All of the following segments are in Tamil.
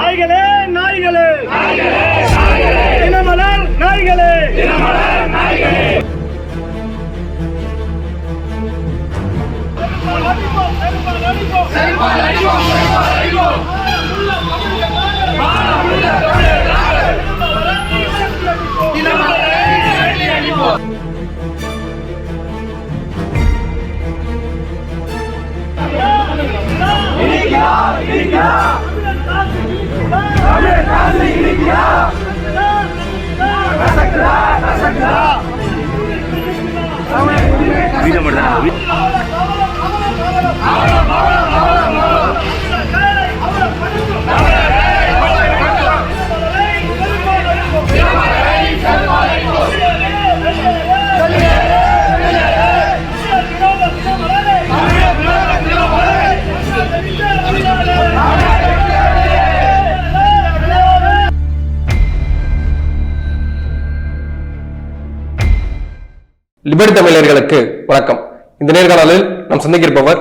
நாய்களே நாய்களே. தினமலர் நாய்களே. அடிப்போம், செருப்பால் அடிப்போம். லிபர்டி தமிழர்களுக்கு வணக்கம். இந்த நேர்காணலில் நாம் சந்திக்கிருப்பவர்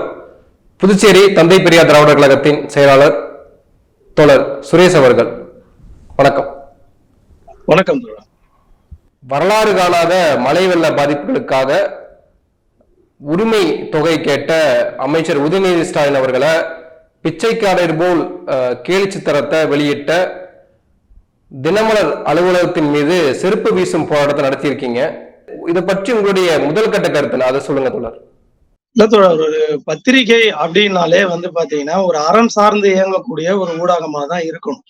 புதுச்சேரி தந்தை பெரியார் திராவிடர் கழகத்தின் செயலாளர் தோழர் சுரேஷ் அவர்கள். வணக்கம். வணக்கம் வரலாறு காணாத மழை வெள்ள பாதிப்புகளுக்காக உரிமை தொகை கேட்ட அமைச்சர் உதயநிதி ஸ்டாலின் அவர்களை பிச்சைக்காரர் போல் கேலி சித்திரத்தை வெளியிட்ட தினமலர் அலுவலகத்தின் மீது செருப்பு வீசும் போராட்டத்தை நடத்தியிருக்கீங்க. இதை பற்றி உங்களுடைய முதல் கட்ட கருத்து அதை சொல்லுங்க தோழர். இல்ல தோழர் ஒரு பத்திரிகை அப்படின்னாலே வந்து பாத்தீங்கன்னா ஒரு அறம் சார்ந்து இயங்கக்கூடிய ஒரு ஊடகமா தான் இருக்கணும்.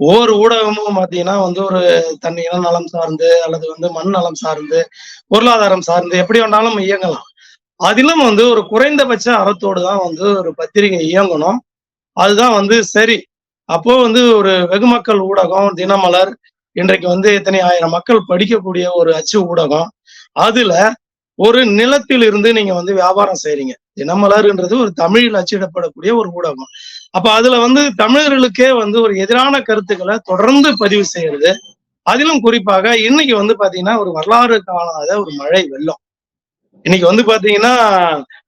ஒவ்வொரு ஊடகமும் பாத்தீங்கன்னா வந்து ஒரு தன் இன நலம் சார்ந்து அல்லது வந்து மண் நலம் சார்ந்து பொருளாதாரம் சார்ந்து எப்படி வேணாலும் இயங்கலாம். அதிலும் வந்து ஒரு குறைந்தபட்ச அறத்தோடு தான் வந்து ஒரு பத்திரிகை இயங்கணும். அதுதான் வந்து சரி. அப்போ வந்து ஒரு வெகுமக்கள் ஊடகம் தினமலர் இன்றைக்கு வந்து எத்தனை ஆயிரம் மக்கள் படிக்கக்கூடிய ஒரு அச்சு ஊடகம் அதுல ஒரு நிலத்தில் இருந்து நீங்க வந்து வியாபாரம் செய்றீங்க. தினமலர்ன்றது ஒரு தமிழில் அச்சிடப்படக்கூடிய ஒரு ஊடகம். அப்ப அதுல வந்து தமிழர்களுக்கே வந்து ஒரு எதிரான கருத்துக்களை தொடர்ந்து பதிவு செய்யறது. அதிலும் குறிப்பாக இன்னைக்கு வந்து பாத்தீங்கன்னா ஒரு வரலாறு காணாத ஒரு மழை வெள்ளம். இன்னைக்கு வந்து பாத்தீங்கன்னா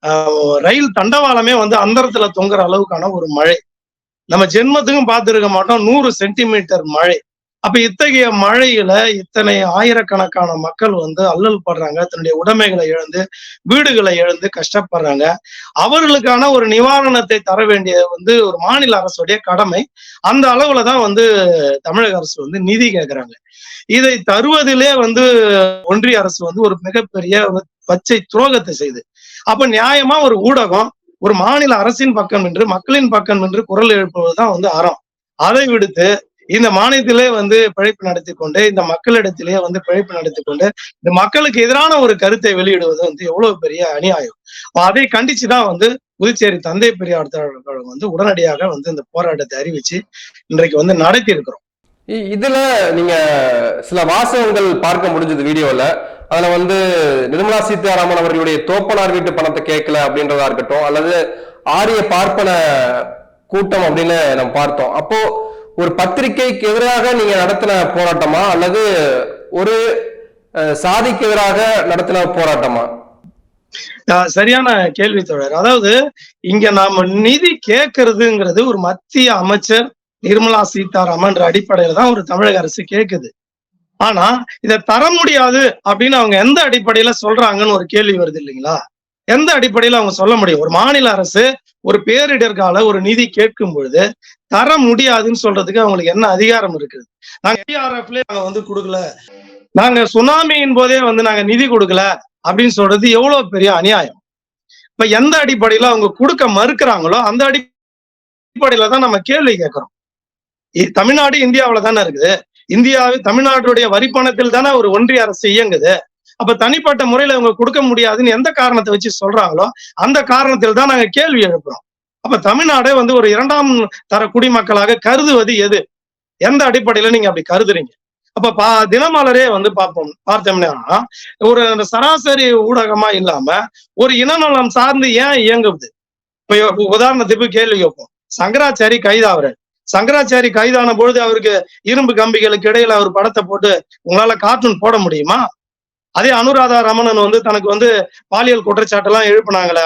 ஆஹ், ரயில் தண்டவாளமே வந்து அந்தரத்துல தொங்குற அளவுக்கான ஒரு மழை. நம்ம ஜென்மத்துக்கும் பார்த்துருக்க மாட்டோம் நூறு சென்டிமீட்டர் மழை. அப்ப இத்தகைய மழையில இத்தனை ஆயிரக்கணக்கான மக்கள் வந்து அல்லல் படுறாங்க தன்னுடைய உடைமைகளை இழந்து வீடுகளை இழந்து கஷ்டப்படுறாங்க. அவர்களுக்கான ஒரு நிவாரணத்தை தர வேண்டிய வந்து ஒரு மாநில அரசுடைய கடமை. அந்த அளவுல தான் வந்து தமிழக அரசு வந்து நிதி கேட்கிறாங்க இதை தருவதிலே வந்து ஒன்றிய அரசு வந்து ஒரு மிகப்பெரிய பச்சை துரோகத்தை செய்து. அப்ப நியாயமா ஒரு ஊடகம் ஒரு மாநில அரசின் பக்கம் நின்று மக்களின் பக்கம் நின்று குரல் எழுப்புவதுதான் வந்து அறம். அதை விடுத்து இந்த மாநிலத்திலே வந்து பிழைப்பு நடத்தி கொண்டு இந்த மக்களிடத்திலே வந்து பிழைப்பு நடத்தி கொண்டு இந்த மக்களுக்கு எதிரான ஒரு கருத்தை வெளியிடுவது வந்து எவ்வளவு பெரிய அநியாயம். அதை கண்டிச்சுதான் வந்து புதுச்சேரி தந்தை பெரியார் திராவிடர் கழகம் வந்து உடனடியாக வந்து இந்த போராட்டத்தை அறிவிச்சு இன்றைக்கு வந்து நடத்தி இருக்கிறோம் இதுல நீங்க சில வாசகங்கள் பார்க்க முடிஞ்சது வீடியோல. அதுல வந்து நிர்மலா சீதாராமன் அவர்களுடைய தோப்பனார் வீட்டு பணத்தை கேட்கல அப்படின்றதா இருக்கட்டும் அல்லது ஆரிய பார்ப்பன கூட்டம் அப்படின்னு நம்ம பார்த்தோம். அப்போ ஒரு பத்திரிகைக்கு எதிராக நீங்க நடத்தின போராட்டமா? அல்லது ஒரு சாதிக்கு எதிராக நடத்தின போராட்டமா? ஆஹ் சரியான கேள்வி தொடர் அதாவது இங்க நாம நிதி கேட்கறதுங்கிறது ஒரு மத்திய அமைச்சர் நிர்மலா சீதாராமன்ற அடிப்படையில தான் ஒரு தமிழக அரசு கேக்குது ஆனா இதை தர முடியாது அப்படின்னு அவங்க எந்த அடிப்படையில சொல்றாங்கன்னு ஒரு கேள்வி வருது இல்லைங்களா? எந்த அடிப்படையில அவங்க சொல்ல முடியும்? ஒரு மாநில அரசு ஒரு பேரிடர்கால ஒரு நிதி கேட்கும் பொழுது தர முடியாதுன்னு சொல்றதுக்கு அவங்களுக்கு என்ன அதிகாரம் இருக்குது? நாங்க ஏஆர்எஃப்ல நாங்க வந்து கொடுக்கல. நாங்க சுனாமியின் போதே வந்து நாங்க நிதி கொடுக்கல அப்படின்னு சொல்றது எவ்வளவு பெரிய அநியாயம்? இப்ப எந்த அடிப்படையில அவங்க கொடுக்க மறுக்கிறாங்களோ அந்த அடிப்படையில தான் நம்ம கேள்வி கேட்கிறோம். இ- தமிழ்நாடு இந்தியாவுல தானே இருக்குது. இந்தியாவில் தமிழ்நாட்டுடைய வரிப்பணத்தில் தானே ஒரு ஒன்றிய அரசு இயங்குது. அப்ப தனிப்பட்ட முறையில இவங்க கொடுக்க முடியாதுன்னு எந்த காரணத்தை வச்சு சொல்றாங்களோ அந்த காரணத்தில் தான் நாங்க கேள்வி எழுப்புறோம். அப்ப தமிழ்நாடே வந்து ஒரு இரண்டாம் தர குடிமக்களாக கருதுவது எது? எந்த அடிப்படையில நீங்க அப்படி கருதுறீங்க? அப்ப பா தினமலரே வந்து பார்ப்போம் பார்த்தோம்னா ஒரு அந்த சராசரி ஊடகமா இல்லாம ஒரு இனநலம் சார்ந்து ஏன் இயங்குது? இப்ப உதாரணத்துக்கு கேள்வி கேட்போம். சங்கராச்சாரி கைதாகிறார் சங்கராச்சாரி கைதான பொழுது அவருக்கு இரும்பு கம்பிகளுக்கு இடையில அவர் படத்தை போட்டு உங்களால கார்ட்டூன் போட முடியுமா? அதே அனுராதா ரமணன் வந்து தனக்கு வந்து பாலியல் குற்றச்சாட்டெல்லாம் எழுப்பினாங்களே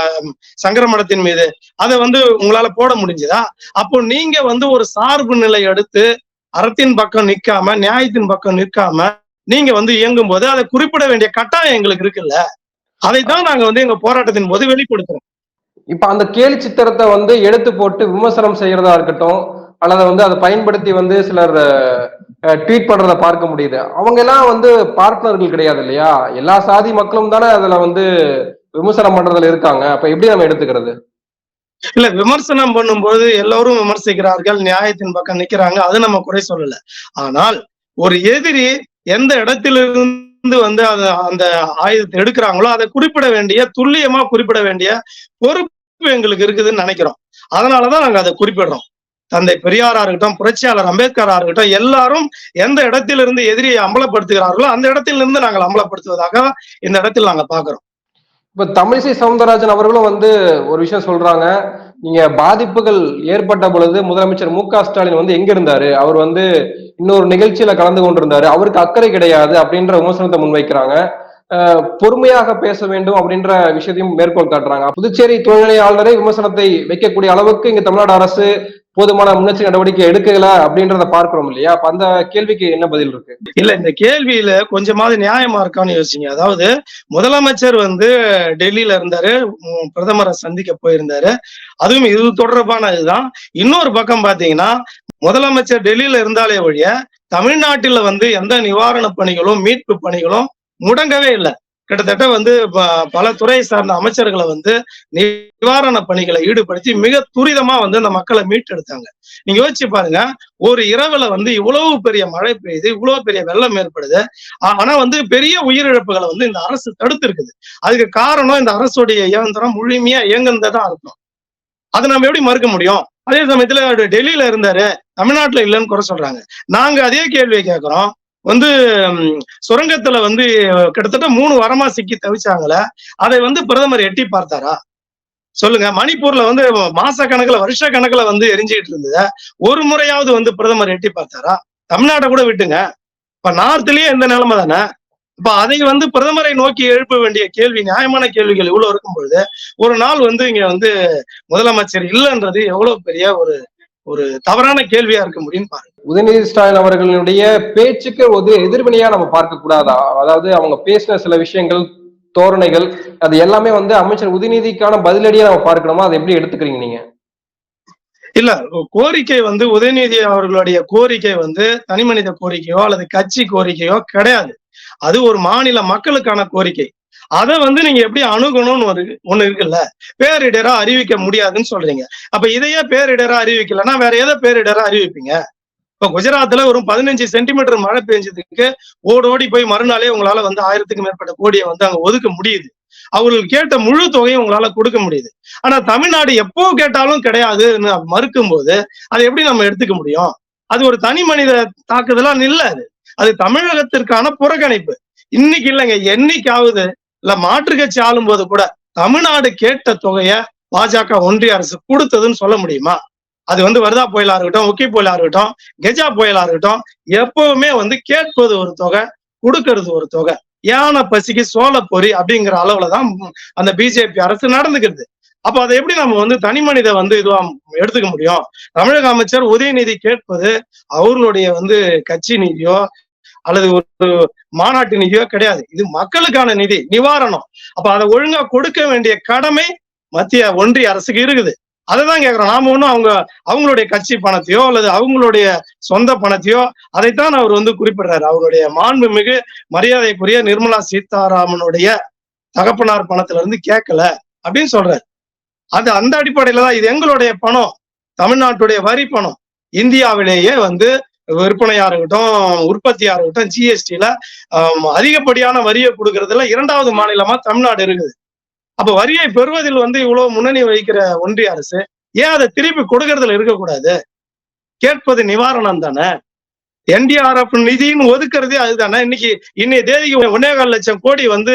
சங்கர மடத்தின் மீது. அதை வந்து உங்களால போட முடிஞ்சதா? அப்போ நீங்க வந்து ஒரு சார்பு நிலை எடுத்து அறத்தின் பக்கம் நிற்காம நியாயத்தின் பக்கம் நிற்காம நீங்க வந்து இயங்கும் போது அதை குறிப்பிட வேண்டிய கட்டாயம் எங்களுக்கு இருக்குல்ல? அதைத்தான் நாங்க வந்து எங்க போராட்டத்தின் போது வெளிப்படுத்துறோம். இப்ப அந்த கேலி சித்திரத்தை வந்து எடுத்து போட்டு விமர்சனம் செய்யறதா இருக்கட்டும் அல்லது வந்து அதை பயன்படுத்தி வந்து சிலர் ட்வீட் பண்றத பார்க்க முடியுது. அவங்க எல்லாம் வந்து பார்ட்னர்கள் கிடையாது இல்லையா? எல்லா சாதி மக்களும் தானே அதுல வந்து விமர்சனம் பண்றதுல இருக்காங்க. அப்ப எப்படி நம்ம எடுத்துக்கிறது? இல்ல விமர்சனம் பண்ணும்போது எல்லோரும் விமர்சிக்கிறார்கள் நியாயத்தின் பக்கம் நிக்கிறாங்க அது நம்ம குறை சொல்லல. ஆனால் ஒரு எதிரி எந்த இடத்திலிருந்து வந்து அந்த அந்த ஆயுதத்தை எடுக்கிறாங்களோ அதை குறிப்பிட வேண்டிய துல்லியமா குறிப்பிட வேண்டிய பொறுப்பு எங்களுக்கு இருக்குதுன்னு நினைக்கிறோம். அதனாலதான் நாங்க அதை குறிப்பிடுறோம். தந்தை பெரியாரா இருக்கட்டும் புரட்சியாளர் அம்பேத்கரா இருக்கட்டும் எல்லாரும் எந்த இடத்திலிருந்து எதிரியை அம்பலப்படுத்துகிறார்களோ அந்த இடத்திலிருந்து நாங்கள் அம்பலப்படுத்துவதாக இந்த இடத்தில் நாங்க பாக்குறோம் இப்ப தமிழிசை சவுந்தரராஜன் அவர்களும் வந்து ஒரு விஷயம் சொல்றாங்க. நீங்க பாதிப்புகள் ஏற்பட்ட பொழுது முதலமைச்சர் மு க ஸ்டாலின் வந்து எங்க இருந்தாரு அவர் வந்து இன்னொரு நிகழ்ச்சியில கலந்து கொண்டிருந்தாரு. அவருக்கு அக்கறை கிடையாது அப்படின்ற விமர்சனத்தை முன்வைக்கிறாங்க. பொறுமையாக பேச வேண்டும் அப்படின்ற விஷயத்தையும் மேற்கோள் காட்டுறாங்க. புதுச்சேரி துணைநிலை ஆளுநரை விமர்சனத்தை வைக்கக்கூடிய அளவுக்கு இங்க தமிழ்நாடு அரசு போதுமான முன்னெச்சரிக்கை நடவடிக்கை எடுக்கல அப்படின்றத பார்க்கிறோம் இல்லையா? அப்ப அந்த கேள்விக்கு என்ன பதில் இருக்கு? இல்ல இந்த கேள்வியில கொஞ்சமாவது நியாயமா இருக்கான்னு யோசிங்க. அதாவது முதலமைச்சர் வந்து டெல்லியில இருந்தாரு பிரதமரை சந்திக்க போயிருந்தாரு. அதுவும் இது தொடர்பான இதுதான். இன்னொரு பக்கம் பாத்தீங்கன்னா முதலமைச்சர் டெல்லியில இருந்தாலே ஒழிய தமிழ்நாட்டில வந்து எந்த நிவாரண பணிகளும் மீட்பு பணிகளும் முடங்கவே இல்லை. கிட்டத்தட்ட வந்து ப- பல துறை சார்ந்த அமைச்சர்களை வந்து நிவாரண பணிகளை ஈடுபடுத்தி மிக துரிதமா வந்து அந்த மக்களை மீட்டெடுத்தாங்க. நீங்க யோசிச்சு பாருங்க ஒரு இரவுல வந்து இவ்வளவு பெரிய மழை பெய்யுது இவ்வளவு பெரிய வெள்ளம் ஏற்படுது ஆனா வந்து பெரிய உயிரிழப்புகளை வந்து இந்த அரசு தடுத்து இருக்குது அதுக்கு காரணம் இந்த அரசுடைய இயந்திரம் முழுமையா இயங்குனதான் இருக்கும் அதை நம்ம எப்படி மறுக்க முடியும்? அதே சமயத்துல அவரு டெல்லியில இருந்தாரு தமிழ்நாட்டுல இல்லைன்னு குறை சொல்றாங்க. நாங்க அதே கேள்வியை கேட்கிறோம் வந்து சுரங்கத்துல வந்து கிட்டத்தட்ட மூணு வாரமா சிக்கி தவிச்சாங்களே அதை வந்து பிரதமர் எட்டி பார்த்தாரா? சொல்லுங்க. மணிப்பூர்ல வந்து மாச கணக்குல வருஷ கணக்குல வந்து எரிஞ்சுக்கிட்டு இருந்தது ஒரு முறையாவது வந்து பிரதமர் எட்டி பார்த்தாரா? தமிழ்நாட்டை கூட விட்டுங்க. இப்ப நார்த்லயே எந்த நிலைமை தானே? இப்ப அதை வந்து பிரதமரை நோக்கி எழுப்ப வேண்டிய கேள்வி நியாயமான கேள்விகள் இவ்வளவு இருக்கும் பொழுது ஒரு நாள் வந்து இங்க வந்து முதலமைச்சர் இல்லைன்றது எவ்வளவு பெரிய ஒரு ஒரு தவறான கேள்வியா இருக்க முடியும்னு பாருங்க. உதயநிதி ஸ்டாலின் அவர்களுடைய பேச்சுக்கு ஒரு எதிர்வினையா நம்ம பார்க்க கூடாதா அதாவது அவங்க பேசின சில விஷயங்கள் தோரணைகள் அது எல்லாமே வந்து அமைச்சர் உதயநிதிக்கான பதிலடியா நம்ம பார்க்கணுமா? அதை எப்படி எடுத்துக்கிறீங்க நீங்க? இல்ல கோரிக்கை வந்து உதயநிதி அவர்களுடைய கோரிக்கை வந்து தனிமனித கோரிக்கையோ அல்லது கட்சி கோரிக்கையோ கிடையாது. அது ஒரு மாநில மக்களுக்கான கோரிக்கை. அதை வந்து நீங்க எப்படி அணுகணும்னு ஒரு ஒண்ணு இருக்குல்ல? பேரிடரா அறிவிக்க முடியாதுன்னு சொல்றீங்க. அப்ப இதையே பேரிடரா அறிவிக்கலன்னா வேற எதை பேரிடரா அறிவிப்பீங்க? இப்ப குஜராத்ல ஒரு பதினஞ்சு சென்டிமீட்டர் மழை பெஞ்சதுக்கு ஓடோடி போய் மறுநாளே உங்களால வந்து ஆயிரத்துக்கு மேற்பட்ட கோடியை வந்து அங்க ஒதுக்க முடியுது. அவர்கள் கேட்ட முழு தொகையும் உங்களால கொடுக்க முடியுது. ஆனா தமிழ்நாடு எப்போ கேட்டாலும் கிடையாதுன்னு மறுக்கும் போது அதை எப்படி நம்ம எடுத்துக்க முடியும்? அது ஒரு தனி மனித தாக்குதலா இல்ல அது. அது தமிழகத்திற்கான புறக்கணிப்பு. இன்னைக்கு இல்லைங்க என்னைக்காவது இல்ல மாற்று கட்சி ஆளும் போது கூட தமிழ்நாடு கேட்ட தொகையை பாஜக ஒன்றிய அரசு கொடுத்ததுன்னு சொல்ல முடியுமா? அது வந்து வருதா புயலா இருக்கட்டும் ஒக்கி புயலா இருக்கட்டும் கெஜா புயலா இருக்கட்டும் எப்பவுமே வந்து கேட்பது ஒரு தொகை கொடுக்கறது ஒரு தொகை. யானை பசிக்கு சோழ பொறி அப்படிங்கிற அளவுலதான் அந்த பிஜேபி அரசு நடந்துக்கிறது. அப்ப அதை எப்படி நம்ம வந்து தனி மனித வந்து இதுவா எடுத்துக்க முடியும்? தமிழக அமைச்சர் உதயநிதி கேட்பது அவர்களுடைய வந்து கட்சி நிதியோ அல்லது ஒரு மாநாட்டு நிதியோ கிடையாது. இது மக்களுக்கான நிதி நிவாரணம். அப்ப அதை ஒழுங்கா கொடுக்க வேண்டிய கடமை மத்திய ஒன்றிய அரசுக்கு இருக்குது. அதைதான் கேட்கிறோம் நாம ஒண்ணும் அவங்க அவங்களுடைய கட்சி பணத்தையோ அல்லது அவங்களுடைய சொந்த பணத்தையோ அதைத்தான் அவர் வந்து குறிப்பிடுறாரு. அவருடைய மாண்புமிகு மரியாதைக்குரிய நிர்மலா சீதாராமனுடைய தகப்பனார் பணத்துல இருந்து கேட்கல அப்படின்னு சொல்றாரு. அது அந்த அடிப்படையில தான் இது எங்களுடைய பணம். தமிழ்நாட்டுடைய வரி பணம். இந்தியாவிலேயே வந்து விற்பனையா இருக்கட்டும் உற்பத்தியா இருக்கட்டும் ஜிஎஸ்டில அதிகப்படியான வரியை கொடுக்கறதுல இரண்டாவது மாநிலமா தமிழ்நாடு இருக்குது. அப்ப வரியை பெறுவதில் வந்து இவ்வளவு முன்னணி வகிக்கிற ஒன்றிய அரசு ஏன் அதை திருப்பி கொடுக்கறதுல இருக்கக்கூடாது? கேட்பது நிவாரணம் தானே? என்டிஆர்எஃப் நிதின்னு ஒதுக்குறதே அதுதானே இன்னைக்கு இன்னைய தேதிக்கு ஒன்னே கால் லட்சம் கோடி வந்து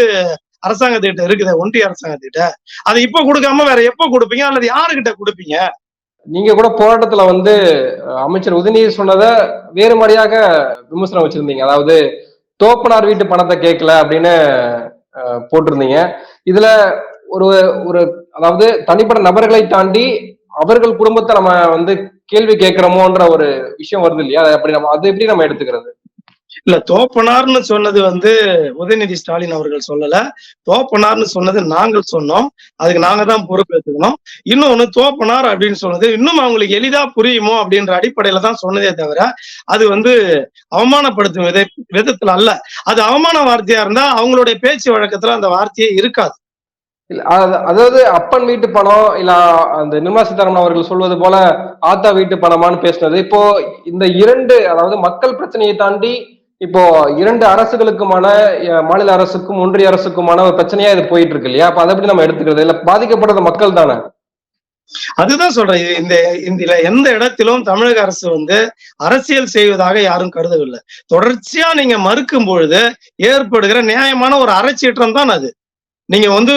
அரசாங்கத்திட்ட இருக்குது ஒன்றிய அரசாங்கத்திட்ட. அதை இப்ப கொடுக்காம வேற எப்ப கொடுப்பீங்க? அல்லது யாருகிட்ட கொடுப்பீங்க? நீங்க கூட போராட்டத்துல வந்து அமைச்சர் உதயநிதி சொன்னதை வேறு மாதிரியாக விமர்சனம் வச்சிருந்தீங்க. அதாவது தோப்பனார் வீட்டு பணத்தை கேட்கல அப்படின்னு போட்டிருந்தீங்க. இதுல ஒரு ஒரு அதாவது தனிப்பட்ட நபர்களை தாண்டி அவர்கள் குடும்பத்தை நம்ம வந்து கேள்வி கேட்கிறோமோன்ற ஒரு விஷயம் வருது இல்லையா? அதை அப்படி நம்ம அதை எப்படி நம்ம எடுத்துக்கிறது? இல்ல தோப்பனார்னு சொன்னது வந்து உதயநிதி ஸ்டாலின் அவர்கள் சொல்லல. தோப்பனார்னு சொன்னது நாங்கள் சொன்னோம். அதுக்கு நாங்க தான் பொறுப்பேற்றுக்கணும் இன்னொன்னு தோப்பனார் அப்படின்னு சொன்னது இன்னும் அவங்களுக்கு எளிதா புரியுமோ அப்படின்ற அடிப்படையில தான் சொன்னதே தவிர அது வந்து அவமானப்படுத்தும் வித விதத்துல அல்ல. அது அவமான வார்த்தையா இருந்தா அவங்களுடைய பேச்சு வழக்கத்துல அந்த வார்த்தையே இருக்காது. அதாவது அப்பன் வீட்டு பணம் இல்ல அந்த நிர்மலா சீதாராமன் அவர்கள் சொல்வது போல ஆத்தா வீட்டு பணமான்னு பேசினது. இப்போ இந்த இரண்டு அதாவது மக்கள் பிரச்சனையை தாண்டி இப்போ இரண்டு அரசுகளுக்குமான மாநில அரசுக்கும் ஒன்றிய அரசுக்குமான ஒரு பிரச்சனையா இது போயிட்டு இருக்கு இல்லையா? அப்ப அதை எப்படி நம்ம எடுத்துக்கிறது? இல்ல பாதிக்கப்படுறது மக்கள் தானே? அதுதான் சொல்றேன். இந்த இந்த எந்த இடத்திலும் தமிழக அரசு வந்து அரசியல் செய்வதாக யாரும் கருதவில்லை. தொடர்ச்சியா நீங்க மறுக்கும் பொழுது ஏற்படுகிற நியாயமான ஒரு அரைச்சீற்றம் தான் அது. நீங்க வந்து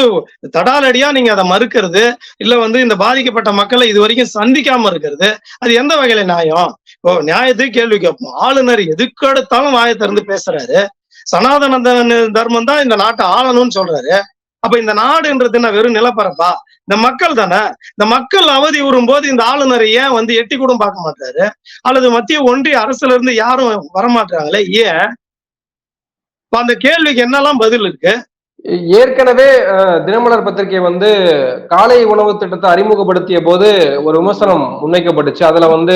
தடாலடியா நீங்க அதை மறுக்கிறது இல்ல வந்து இந்த பாதிக்கப்பட்ட மக்களை இது வரைக்கும் சந்திக்காம இருக்கிறது அது எந்த வகையில நியாயம்? இப்போ நியாயத்துக்கு கேள்வி கேட்போம். ஆளுநர் எதுக்கெடுத்தாலும் வாயை திறந்து பேசுறாரு. சனாதன தர்மம் தான் இந்த நாட்டை ஆளணும்னு சொல்றாரு. அப்ப இந்த நாடுன்றது என்ன வெறும் நிலப்பரப்பா? இந்த மக்கள் தானே? இந்த மக்கள் அவதி உறும் போது இந்த ஆளுநரை ஏன் வந்து எட்டி கூட பார்க்க மாட்டாரு? அல்லது மத்திய ஒன்றிய அரசுல இருந்து யாரும் வரமாட்டாங்களே? ஏன்? இப்ப அந்த கேள்விக்கு என்னெல்லாம் பதில் இருக்கு? ஏற்கனவே தினமலர் பத்திரிகை வந்து காலை உணவு திட்டத்தை அறிமுகப்படுத்திய போது ஒரு விமர்சனம் முன்வைக்கப்பட்டுச்சு. அதுல வந்து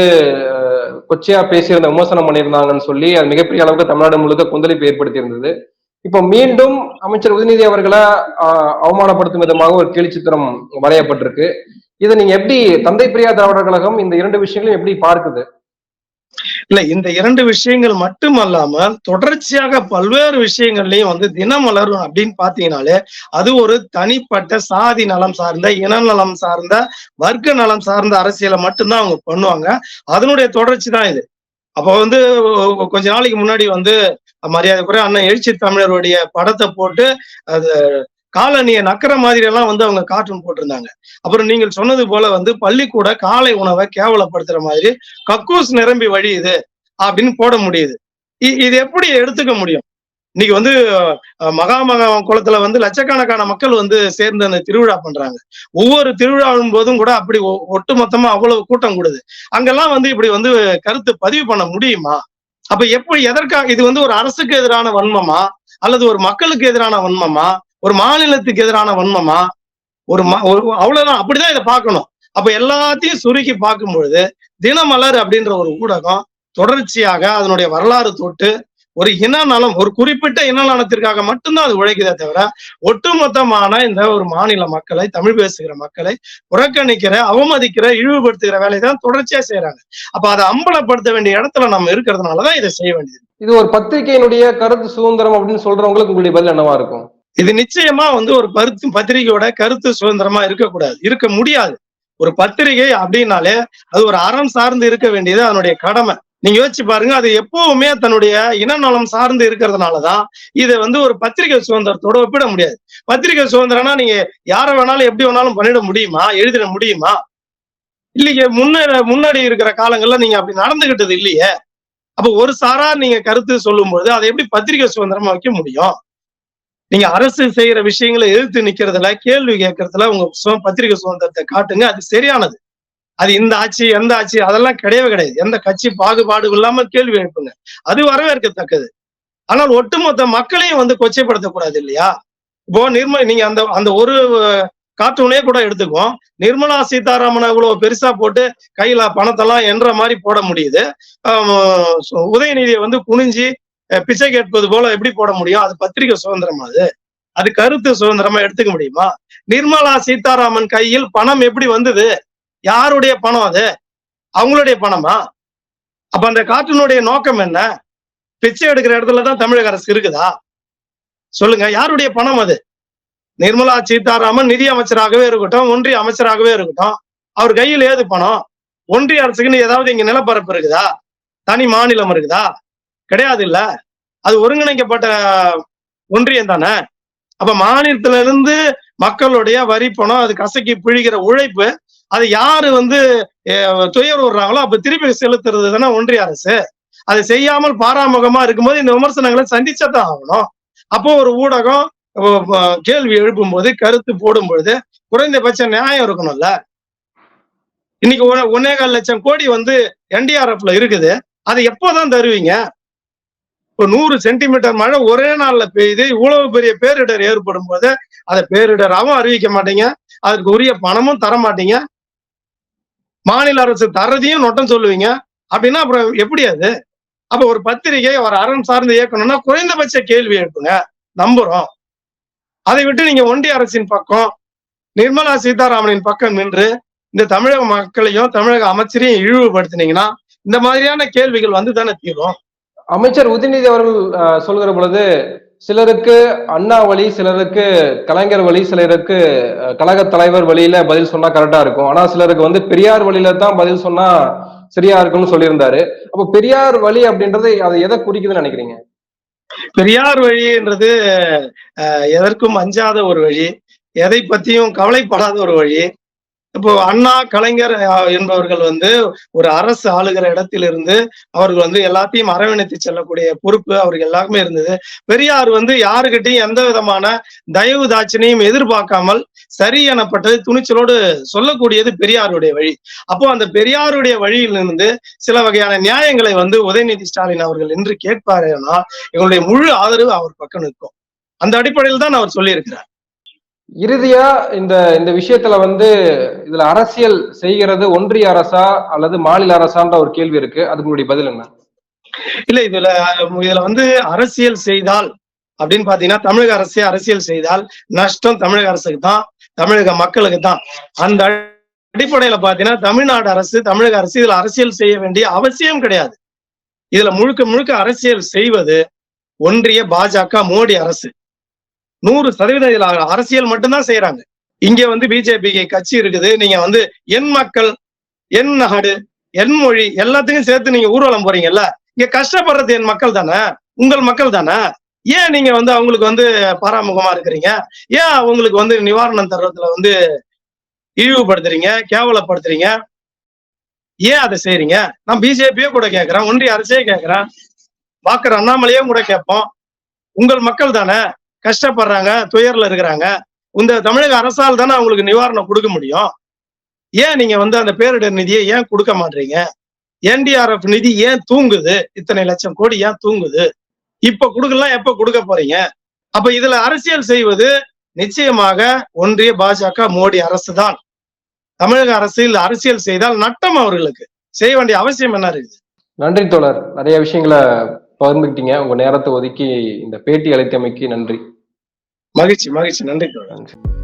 கொச்சையா பேசியிருந்த விமர்சனம் பண்ணியிருந்தாங்கன்னு சொல்லி அது மிகப்பெரிய அளவுக்கு தமிழ்நாடு முழுக்க கொந்தளிப்பு ஏற்படுத்தி இருந்தது இப்போ மீண்டும் அமைச்சர் உதயநிதி அவர்களை அவமானப்படுத்தும் விதமாக ஒரு கேலிச்சித்திரம் வரையப்பட்டிருக்கு. இதை நீங்க எப்படி தந்தை பிரியா திராவிடர் கழகம் இந்த இரண்டு விஷயங்களையும் எப்படி பார்க்குது? இல்ல இந்த இரண்டு விஷயங்கள் மட்டுமல்லாமல் தொடர்ச்சியாக பல்வேறு விஷயங்கள்லயும் வந்து தினமலர் அப்படின்னு பாத்தீங்கன்னாலே அது ஒரு தனிப்பட்ட சாதி நலம் சார்ந்த இன நலம் சார்ந்த வர்க்க நலம் சார்ந்த அரசியலை மட்டும்தான் அவங்க பண்ணுவாங்க. அதனுடைய தொடர்ச்சி தான் இது. அப்போ வந்து கொஞ்ச நாளைக்கு முன்னாடி வந்து மரியாதைக்குரிய அண்ணன் எழுச்சி தமிழருடைய படத்தை போட்டு அது காலனியை நக்கிற மாதிரி எல்லாம் வந்து அவங்க கார்ட்டூன் போட்டிருந்தாங்க. அப்புறம் நீங்கள் சொன்னது போல வந்து பள்ளிக்கூட காலை உணவை கேவலப்படுத்துற மாதிரி கக்கூஸ் நிரம்பி வழியுது அப்படின்னு போட முடியுது. இ- இது எப்படி எடுத்துக்க முடியும்? இன்னைக்கு வந்து அஹ், குளத்துல வந்து லட்சக்கணக்கான மக்கள் வந்து சேர்ந்து அந்த திருவிழா பண்றாங்க. ஒவ்வொரு திருவிழாவும் போதும் கூட அப்படி ஒ- ஒட்டுமொத்தமா அவ்வளவு கூட்டம் கூடுது. அங்கெல்லாம் வந்து இப்படி வந்து கருத்து பதிவு பண்ண முடியுமா? அப்ப எப்படி எதற்காக இது வந்து ஒரு அரசுக்கு எதிரான வன்மமா? அல்லது ஒரு மக்களுக்கு எதிரான வன்மமா? ஒரு மாநிலத்துக்கு எதிரான வன்மமா? ஒரு ஒரு அவ்வளவுதான். அப்படிதான் இதை பார்க்கணும். அப்ப எல்லாத்தையும் சுருக்கி பார்க்கும் பொழுது தினமலர் அப்படின்ற ஒரு ஊடகம் தொடர்ச்சியாக அதனுடைய வரலாறு தொட்டு ஒரு இன நலம் ஒரு குறிப்பிட்ட இன நலத்திற்காக மட்டும்தான் அது உழைக்குதே தவிர ஒட்டுமொத்தமான இந்த ஒரு மாநில மக்களை தமிழ் பேசுகிற மக்களை புறக்கணிக்கிற அவமதிக்கிற இழிவுபடுத்துகிற வேலையை தான் தொடர்ச்சியா செய்யறாங்க அப்ப அதை அம்பலப்படுத்த வேண்டிய இடத்துல நம்ம இருக்கிறதுனாலதான் இதை செய்ய வேண்டியது. இது ஒரு பத்திரிகையினுடைய கருத்து சுதந்திரம் அப்படின்னு சொல்றவங்களுக்கு உங்களுடைய பதில் என்னவா இருக்கும்? இது நிச்சயமா வந்து ஒரு பருத்து பத்திரிகையோட கருத்து சுதந்திரமா இருக்கக்கூடாது. இருக்க முடியாது. ஒரு பத்திரிகை அப்படின்னாலே அது ஒரு அறம் சார்ந்து இருக்க வேண்டியது அதனுடைய கடமை. நீங்க யோசிச்சு பாருங்க அது எப்பவுமே தன்னுடைய இனநலம் சார்ந்து இருக்கிறதுனாலதான் இதை வந்து ஒரு பத்திரிகை சுதந்திரத்தோட ஒப்பிட முடியாது. பத்திரிகை சுதந்திரம்னா நீங்க யார வேணாலும் எப்படி வேணாலும் பண்ணிட முடியுமா? எழுதிட முடியுமா? இல்லையே முன்ன முன்னாடி இருக்கிற காலங்கள்ல நீங்க அப்படி நடந்துகிட்டது இல்லையே. அப்ப ஒரு சாரா நீங்க கருத்து சொல்லும் பொழுது அதை எப்படி பத்திரிகை சுதந்திரமா வைக்க முடியும்? நீங்க அரசு செய்யற விஷயங்களை எழுத்து நிக்கிறதுல கேள்வி கேட்கறதுல உங்க பத்திரிகை சுதந்திரத்தை காட்டுங்க அது சரியானது. அது இந்த ஆட்சி எந்த ஆட்சி அதெல்லாம் கிடையவே கிடையாது. எந்த கட்சி பாகுபாடு இல்லாம கேள்வி எழுப்புங்க. அது வரவேற்கத்தக்கது. ஆனால் ஒட்டுமொத்த மக்களையும் வந்து கொச்சைப்படுத்தக்கூடாது இல்லையா? இப்போ நிர்ம நீங்க அந்த அந்த ஒரு கார்ட்டூனே கூட எடுத்துக்குவோம். நிர்மலா சீதாராமன் இவ்வளவு பெருசா போட்டு கையில பணத்தெல்லாம் என்ற மாதிரி போட முடியுது. உதயநிதியை வந்து குனிஞ்சி பிச்சை கேட்பது போல எப்படி போட முடியும்? அது பத்திரிகை சுதந்திரம் அது? அது கருத்து சுதந்திரமா எடுத்துக்க முடியுமா? நிர்மலா சீதாராமன் கையில் பணம் எப்படி வந்தது? யாருடைய பணம் அது? அவங்களுடைய பணமா? அப்ப அந்த கார்ட்டூனுடைய நோக்கம் என்ன? பிச்சை எடுக்கிற இடத்துல தான் தமிழக அரசு இருக்குதா? சொல்லுங்க யாருடைய பணம் அது? நிர்மலா சீதாராமன் நிதி அமைச்சராகவே இருக்கட்டும் ஒன்றிய அமைச்சராகவே இருக்கட்டும் அவர் கையில் ஏது பணம்? ஒன்றிய அரசுக்குன்னு ஏதாவது இங்க நிலப்பரப்பு இருக்குதா? தனி மாநிலம் இருக்குதா? கிடையாது இல்ல அது ஒருங்கிணைக்கப்பட்ட ஒன்றியம் தானே? அப்ப மாநிலத்துல இருந்து மக்களுடைய வரி பணம் அது கசக்கி பிழிகிற உழைப்பு அது யாரு வந்து துயர் விடுறாங்களோ அப்ப திருப்பி செலுத்துறது தானே ஒன்றிய அரசு. அதை செய்யாமல் பாராமுகமா இருக்கும்போது இந்த விமர்சனங்களை சந்திச்சதான் ஆகணும். அப்போ ஒரு ஊடகம் கேள்வி எழுப்பும் போது கருத்து போடும் பொழுது குறைந்தபட்ச நியாயம் இருக்கணும்ல? இன்னைக்கு ஒன்னே- ஒன்னே கால் லட்சம் கோடி வந்து என்டிஆர்எஃப்ல இருக்குது. அதை எப்போதான் தருவீங்க? இப்போ நூறு சென்டிமீட்டர் மழை ஒரே நாள்ல பெய்யுது இவ்வளவு பெரிய பேரிடர் ஏற்படும் போது அதை பேரிடராகவும் அறிவிக்க மாட்டீங்க. அதுக்கு உரிய பணமும் தர மாட்டீங்க. மாநில அரசு தரதையும் நொட்டம் சொல்லுவீங்க. அப்படின்னா அப்புறம் எப்படி அது? அப்ப ஒரு பத்திரிகை ஒரு அறம் சார்ந்து இயக்கணும்னா குறைந்தபட்ச கேள்வி எழுப்புங்க. நம்புறோம். அதை விட்டு நீங்க ஒன்றிய அரசின் பக்கம் நிர்மலா சீதாராமனின் பக்கம் நின்று இந்த தமிழக மக்களையும் தமிழக அமைச்சரையும் இழிவுபடுத்தினீங்கன்னா இந்த மாதிரியான கேள்விகள் வந்து தானே தீரும். அமைச்சர் உதயநிதி அவர்கள் சொல்கிற பொழுது சிலருக்கு அண்ணா வழி சிலருக்கு கலைஞர் வழி சிலருக்கு கழக தலைவர் வழியில பதில் சொன்னா கரெக்டா இருக்கும். ஆனா சிலருக்கு வந்து பெரியார் வழியில தான் பதில் சொன்னா சரியா இருக்கும்னு சொல்லியிருந்தாரு. அப்போ பெரியார் வழி அப்படின்றது அதை எதை குறிக்குதுன்னு நினைக்கிறீங்க? பெரியார் வழின்றது எதற்கும் அஞ்சாத ஒரு வழி எதை பத்தியும் கவலைப்படாத ஒரு வழி இப்போ அண்ணா கலைஞர் என்பவர்கள் வந்து ஒரு அரசு ஆளுகிற இடத்திலிருந்து அவர்கள் வந்து எல்லாத்தையும் அரவணைத்து செல்லக்கூடிய பொறுப்பு அவருக்கு எல்லாருமே இருந்தது. பெரியார் வந்து யாருக்கிட்டையும் எந்த விதமான தயவு தாட்சணையும் எதிர்பார்க்காமல் சரி எனப்பட்டது துணிச்சலோடு சொல்லக்கூடியது பெரியாருடைய வழி. அப்போ அந்த பெரியாருடைய வழியிலிருந்து சில வகையான நியாயங்களை வந்து உதயநிதி ஸ்டாலின் அவர்கள் என்று கேட்பாருன்னா எங்களுடைய முழு ஆதரவு அவர் பக்கம் நிற்கும். அந்த அடிப்படையில் தான் அவர் சொல்லியிருக்கிறார். இறுதியா இந்த இந்த விஷயத்துல வந்து இதுல அரசியல் செய்கிறது ஒன்றிய அரசா அல்லது மாநில அரசான்ற ஒரு கேள்வி இருக்கு. அதுக்கு உங்களுடைய பதில் என்ன? இல்ல இதுல இதுல வந்து அரசியல் செய்தால் அப்படின்னு பாத்தீங்கன்னா தமிழக அரசே அரசியல் செய்தால் நஷ்டம் தமிழக அரசுக்கு தான் தமிழக மக்களுக்கு தான் அந்த அடிப்படையில பாத்தீங்கன்னா தமிழ்நாடு அரசு தமிழக அரசு இதுல அரசியல் செய்ய வேண்டிய அவசியம் கிடையாது. இதுல முழுக்க முழுக்க அரசியல் செய்வது ஒன்றிய பாஜக மோடி அரசு. நூறு சதவீத அரசியல் மட்டும்தான் செய்யறாங்க இங்க வந்து பிஜேபிக்கு கட்சி இருக்குது. நீங்க வந்து என் மக்கள் என் நாடு என் மொழி எல்லாத்தையும் சேர்த்து நீங்க ஊர்வலம் போறீங்கல்ல? இங்க கஷ்டப்படுறது என் மக்கள் தானே? உங்கள் மக்கள் தானே? ஏன் நீங்க வந்து அவங்களுக்கு வந்து பாராமுகமா இருக்கிறீங்க? ஏன் அவங்களுக்கு வந்து நிவாரணம் தர்றதுல வந்து இழிவுபடுத்துறீங்க கேவலப்படுத்துறீங்க? ஏன் அதை செய்யறீங்க நான் பிஜேபியே கூட கேட்கிறேன் ஒன்றிய அரசே கேட்கிறேன். பாக்குற அண்ணாமலையே கூட கேட்போம். உங்கள் மக்கள் தானே? கஷ்டப்படுறாங்க துயர்ல இருக்கிறாங்க. இந்த தமிழக அரசால் தானே அவங்களுக்கு நிவாரணம் கொடுக்க முடியும். ஏன் நீங்க வந்து அந்த பேரிடர் நிதியை ஏன் கொடுக்க மாட்டீங்க? என்டிஆர்எஃப் நிதி ஏன் தூங்குது? இத்தனை லட்சம் கோடி ஏன் தூங்குது? இப்ப கொடுக்கலாம் எப்ப கொடுக்க போறீங்க? அப்ப இதுல அரசியல் செய்வது நிச்சயமாக ஒன்றிய பாஜக மோடி அரசு தான் தமிழக அரசியல் அரசியல் செய்தால் நட்டம் அவர்களுக்கு. செய்ய வேண்டிய அவசியம் என்ன இருக்குது? நன்றி தோழர். நிறைய விஷயங்களை பகிர்ந்துக்கிட்டீங்க. உங்க நேரத்தை ஒதுக்கி இந்த பேட்டி அழைத்தமைக்கு நன்றி. மகிழ்ச்சி மகிழ்ச்சி நன்றி தோழர்.